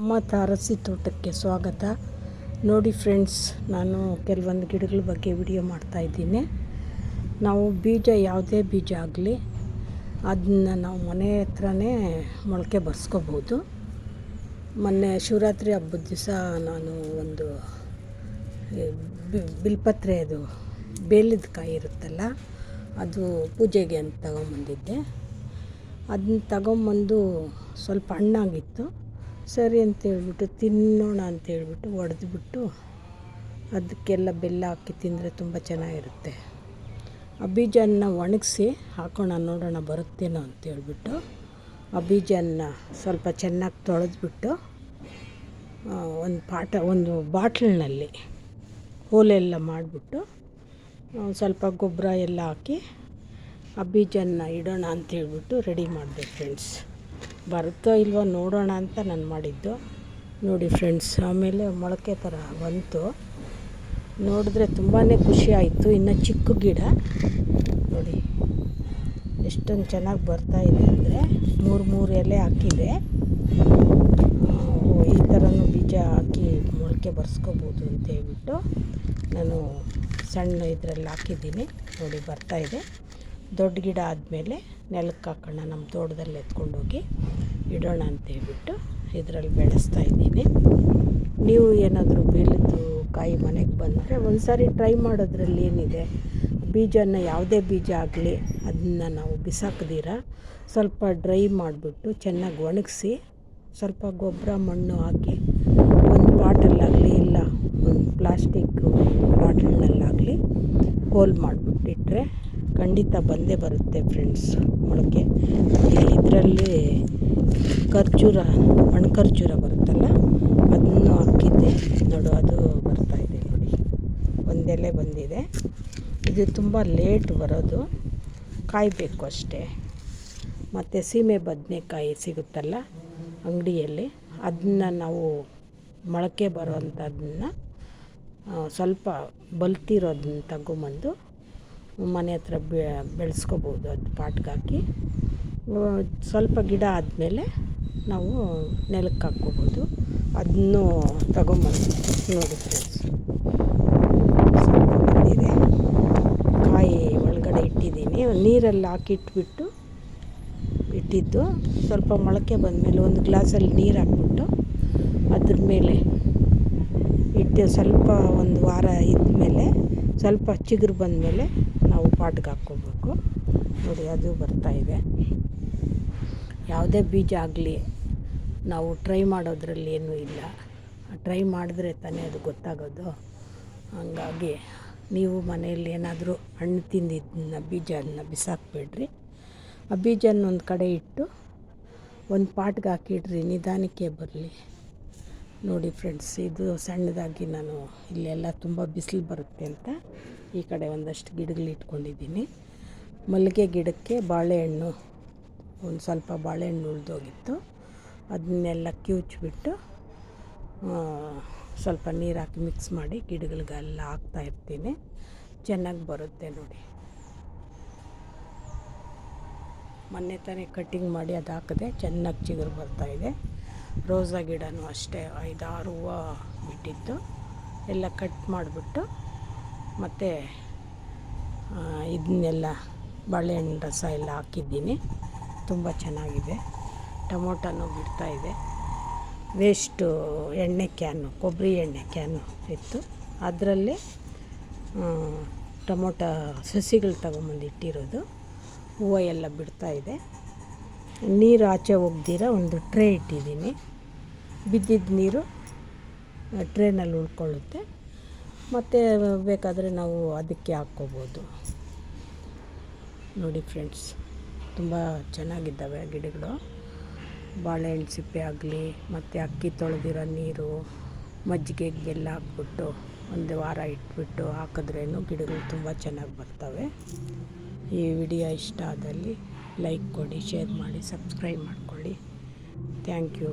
ಅಮ್ಮ ತಾರಸಿ ತೋಟಕ್ಕೆ ಸ್ವಾಗತ. ನೋಡಿ ಫ್ರೆಂಡ್ಸ್, ನಾನು ಕೆಲವೊಂದು ಗಿಡಗಳ ಬಗ್ಗೆ ವಿಡಿಯೋ ಮಾಡ್ತಾಯಿದ್ದೀನಿ ನಾವು ಬೀಜ, ಯಾವುದೇ ಬೀಜ ಆಗಲಿ, ಅದನ್ನ ನಾವು ಮನೆ ಹತ್ರನೇ ಮೊಳಕೆ ಬರ್ಸ್ಕೋಬೋದು. ಮೊನ್ನೆ ಶಿವರಾತ್ರಿ ಹಬ್ಬದ ದಿವಸ ನಾನು ಒಂದು ಬಿಲ್ಪತ್ರೆ ಅದು ಬೇಲಿದ ಕಾಯಿ ಇರುತ್ತಲ್ಲ, ಅದು ಪೂಜೆಗೆ ಅಂತ ತಗೊಂಬಂದಿದ್ದೆ. ಅದನ್ನ ತಗೊಂಬಂದು ಸ್ವಲ್ಪ ಹಣ್ಣಾಗಿತ್ತು. ಸರಿ ಅಂತೇಳ್ಬಿಟ್ಟು ತಿನ್ನೋಣ ಅಂತೇಳ್ಬಿಟ್ಟು ಒಡೆದ್ಬಿಟ್ಟು ಅದಕ್ಕೆಲ್ಲ ಬೆಲ್ಲ ಹಾಕಿ ತಿಂದರೆ ತುಂಬ ಚೆನ್ನಾಗಿರುತ್ತೆ. ಆ ಬೀಜನ ಒಣಗಿಸಿ ಹಾಕೋಣ, ನೋಡೋಣ ಬರುತ್ತೇನೋ ಅಂತೇಳ್ಬಿಟ್ಟು ಆ ಬೀಜನ ಸ್ವಲ್ಪ ಚೆನ್ನಾಗಿ ತೊಳೆದ್ಬಿಟ್ಟು ಒಂದು ಪಾಟ, ಒಂದು ಬಾಟ್ಲಿನಲ್ಲಿ ಹೋಲೆಲ್ಲ ಮಾಡಿಬಿಟ್ಟು ಸ್ವಲ್ಪ ಗೊಬ್ಬರ ಎಲ್ಲ ಹಾಕಿ ಆ ಬೀಜನ ಇಡೋಣ ಅಂತೇಳ್ಬಿಟ್ಟು ರೆಡಿ ಮಾಡಬೇಕು ಫ್ರೆಂಡ್ಸ್ ಬರುತ್ತೋ ಇಲ್ವೋ ನೋಡೋಣ ಅಂತ ನಾನು ಮಾಡಿದ್ದು. ನೋಡಿ ಫ್ರೆಂಡ್ಸ್, ಆಮೇಲೆ ಮೊಳಕೆ ಥರ ಬಂತು. ನೋಡಿದ್ರೆ ತುಂಬಾ ಖುಷಿ ಆಯಿತು. ಇನ್ನು ಚಿಕ್ಕ ಗಿಡ. ನೋಡಿ, ಎಷ್ಟೊಂದು ಚೆನ್ನಾಗಿ ಬರ್ತಾ ಇದೆ ಅಂದರೆ ಮೂರು ಮೂರು ಎಲೆ ಹಾಕಿದೆ. ಈ ಥರನೂ ಬೀಜ ಹಾಕಿ ಮೊಳಕೆ ಬರ್ಸ್ಕೋಬೋದು ಅಂತ ಹೇಳ್ಬಿಟ್ಟು ನಾನು ಸಣ್ಣ ಇದರಲ್ಲಿ ಹಾಕಿದ್ದೀನಿ. ನೋಡಿ, ಬರ್ತಾ ಇದೆ. ದೊಡ್ಡ ಗಿಡ ಆದಮೇಲೆ ನೆಲಕ್ಕೆ ಹಾಕೋಣ, ನಮ್ಮ ತೋಟದಲ್ಲಿ ಎತ್ಕೊಂಡೋಗಿ ಇಡೋಣ ಅಂತ ಹೇಳ್ಬಿಟ್ಟು ಇದರಲ್ಲಿ ಬೆಳೆಸ್ತಾ ಇದ್ದೀನಿ. ನೀವು ಏನಾದರೂ ಬೇಲಿದ್ದು ಕಾಯಿ ಮನೆಗೆ ಬಂದರೆ ಒಂದು ಸಾರಿ ಟ್ರೈ ಮಾಡೋದ್ರಲ್ಲಿ ಏನಿದೆ? ಬೀಜನ ಯಾವುದೇ ಬೀಜ ಆಗಲಿ, ಅದನ್ನ ನಾವು ಬಿಸಾಕದಿರ, ಸ್ವಲ್ಪ ಡ್ರೈ ಮಾಡಿಬಿಟ್ಟು ಚೆನ್ನಾಗಿ ಒಣಗಿಸಿ, ಸ್ವಲ್ಪ ಗೊಬ್ಬರ ಮಣ್ಣು ಹಾಕಿ, ಒಂದು ಬಾಟಲ್ಲಾಗಲಿ ಇಲ್ಲ, ಒಂದು ಪ್ಲಾಸ್ಟಿಕ್ ಬಾಟಲ್ನಲ್ಲಾಗಲಿ, ಹೋಲ್ ಮಾಡಿಬಿಟ್ಟಿಟ್ರೆ ಖಂಡಿತ ಬಂದೇ ಬರುತ್ತೆ ಫ್ರೆಂಡ್ಸ್ ಮೊಳಕೆ ಇದರಲ್ಲಿ ಖರ್ಜೂರ ಒಣ ಖರ್ಜೂರ ಬರುತ್ತಲ್ಲ ಅದನ್ನು ಹಾಕಿದ್ದೆ. ನೋಡು, ಅದು ಬರ್ತಾಯಿದೆ ನೋಡಿ. ಒಂದೆಲೆ ಬಂದಿದೆ. ಇದು ತುಂಬ ಲೇಟ್ ಬರೋದು. ಕಾಯಬೇಕು ಅಷ್ಟೇ. ಮತ್ತು ಸೀಮೆ ಬದನೆಕಾಯಿ ಸಿಗುತ್ತಲ್ಲ, ಅಂಗಡಿಯಲ್ಲಿ ಅದನ್ನ ನಾವು ಮೊಳಕೆ ಬರೋವಂಥದ್ದನ್ನ ಸ್ವಲ್ಪ ಬಲ್ತಿರೋದನ್ನ ತಗೊಂಬಂದು ಮನೆ ಹತ್ರ ಬೆಳೆಸ್ಕೋಬೋದು. ಅದು ಪಾಟ್ಗೆ ಹಾಕಿ. ಸ್ವಲ್ಪ ಗಿಡ ಆದಮೇಲೆ ನಾವು ನೆಲಕ್ಕೆ ಹಾಕ್ಕೋಬೋದು. ಅದನ್ನು ತಗೊಂಬಂದು ನೋಡಿ ಫ್ರೆಂಡ್ಸ್ ಸ್ವಲ್ಪ ಬಂದಿದೆ. ಕಾಯಿ ಒಳಗಡೆ ಇಟ್ಟಿದ್ದೀನಿ. ನೀರಲ್ಲಿ ಹಾಕಿಟ್ಬಿಟ್ಟು ಇಟ್ಟಿದ್ದು. ಸ್ವಲ್ಪ ಮೊಳಕೆ ಬಂದಮೇಲೆ ಒಂದು ಗ್ಲಾಸಲ್ಲಿ ನೀರು ಹಾಕ್ಬಿಟ್ಟು ಅದ್ರ ಮೇಲೆ ಇಟ್ಟು ಸ್ವಲ್ಪ ಒಂದು ವಾರ ಇದ್ದ ಮೇಲೆ ಸ್ವಲ್ಪ ಚಿಗುರು ಬಂದಮೇಲೆ ನಾವು ಪಾಟ್ಗೆ ಹಾಕ್ಕೋಬೇಕು. ನೋಡಿ, ಅದು ಬರ್ತಾಯಿದೆ ಯಾವುದೇ ಬೀಜ ಆಗಲಿ, ನಾವು ಟ್ರೈ ಮಾಡೋದ್ರಲ್ಲಿ ಏನೂ ಇಲ್ಲ. ಟ್ರೈ ಮಾಡಿದ್ರೆ ತಾನೇ ಅದು ಗೊತ್ತಾಗೋದು. ಹಂಗಾಗಿ ನೀವು ಮನೆಯಲ್ಲಿ ಏನಾದರೂ ಹಣ್ಣು ತಿಂದಿದ್ದನ್ನ ಬೀಜನ ಬಿಸಾಕಬೇಡ್ರಿ. ಆ ಬೀಜನ ಒಂದು ಕಡೆ ಇಟ್ಟು ಒಂದು ಪಾಟ್ಗೆ ಹಾಕಿಡ್ರಿ, ನಿಧಾನಕ್ಕೆ ಬರಲಿ. ನೋಡಿ ಫ್ರೆಂಡ್ಸ್ ಇದು ಸಣ್ಣದಾಗಿ ನಾನು ಇಲ್ಲೆಲ್ಲ ತುಂಬ ಬಿಸಿಲು ಬರುತ್ತೆ ಅಂತ ಈ ಕಡೆ ಒಂದಷ್ಟು ಗಿಡಗಳು ಇಟ್ಕೊಂಡಿದ್ದೀನಿ. ಮಲ್ಲಿಗೆ ಗಿಡಕ್ಕೆ ಬಾಳೆಹಣ್ಣು, ಒಂದು ಸ್ವಲ್ಪ ಬಾಳೆಹಣ್ಣು ಉಳಿದೋಗಿತ್ತು. ಅದನ್ನೆಲ್ಲ ಕಿವುಚ್ಬಿಟ್ಟು ಸ್ವಲ್ಪ ನೀರು ಹಾಕಿ ಮಿಕ್ಸ್ ಮಾಡಿ ಗಿಡಗಳಿಗೆಲ್ಲ ಹಾಕ್ತಾ ಇರ್ತೀನಿ. ಚೆನ್ನಾಗಿ ಬರುತ್ತೆ ನೋಡಿ. ಮೊನ್ನೆ ತಾನೇ ಕಟ್ಟಿಂಗ್ ಮಾಡಿ ಅದು ಹಾಕಿದೆ ಚೆನ್ನಾಗಿ ಚಿಗುರು ಬರ್ತಾಯಿದೆ ರೋಸಾ ಗಿಡನೂ ಅಷ್ಟೇ, ಐದಾರು ಹೂವು ಬಿಟ್ಟಿತ್ತು. ಎಲ್ಲ ಕಟ್ ಮಾಡಿಬಿಟ್ಟು ಮತ್ತು ಇದನ್ನೆಲ್ಲ ಬಾಳೆಹಣ್ಣು ರಸ ಎಲ್ಲ ಹಾಕಿದ್ದೀನಿ. ತುಂಬ ಚೆನ್ನಾಗಿದೆ. ಟೊಮೊಟೊನೂ ಬಿಡ್ತಾಯಿದೆ ವೇಸ್ಟು ಎಣ್ಣೆ ಕ್ಯಾನು ಕೊಬ್ಬರಿ ಎಣ್ಣೆ ಕ್ಯಾನು ಇತ್ತು. ಅದರಲ್ಲಿ ಟೊಮೊಟೊ ಸಸಿಗಳು ತಗೊಂಬಂದು ಇಟ್ಟಿರೋದು. ಹೂವು ಎಲ್ಲ ಬಿಡ್ತಾಯಿದೆ ನೀರು ಆಚೆ ಹೋಗ್ದಿರ ಒಂದು ಟ್ರೇ ಇಟ್ಟಿದ್ದೀನಿ. ಬಿದ್ದಿದ್ದ ನೀರು ಟ್ರೇನಲ್ಲಿ ಉಳ್ಕೊಳ್ಳುತ್ತೆ. ಮತ್ತು ಬೇಕಾದರೆ ನಾವು ಅದಕ್ಕೆ ಹಾಕ್ಕೋಬೋದು. ನೋಡಿ ಫ್ರೆಂಡ್ಸ್, ತುಂಬ ಚೆನ್ನಾಗಿದ್ದಾವೆ ಗಿಡಗಳು. ಬಾಳೆಹಣ್ಣು ಸಿಪ್ಪೆ ಆಗಲಿ, ಮತ್ತು ಅಕ್ಕಿ ತೊಳೆದಿರೋ ನೀರು, ಮಜ್ಜಿಗೆ ಎಲ್ಲ ಹಾಕ್ಬಿಟ್ಟು ಒಂದು ವಾರ ಇಟ್ಬಿಟ್ಟು ಹಾಕಿದ್ರೇನು ಗಿಡಗಳು ತುಂಬ ಚೆನ್ನಾಗಿ ಬರ್ತವೆ. ಈ ವಿಡಿಯೋ ಇಷ್ಟ ಆದಲ್ಲಿ ಲೈಕ್ ಕೊಡಿ ಶೇರ್ ಮಾಡಿ ಸಬ್ಸ್ಕ್ರೈಬ್ ಮಾಡಿಕೊಳ್ಳಿ. Thank you.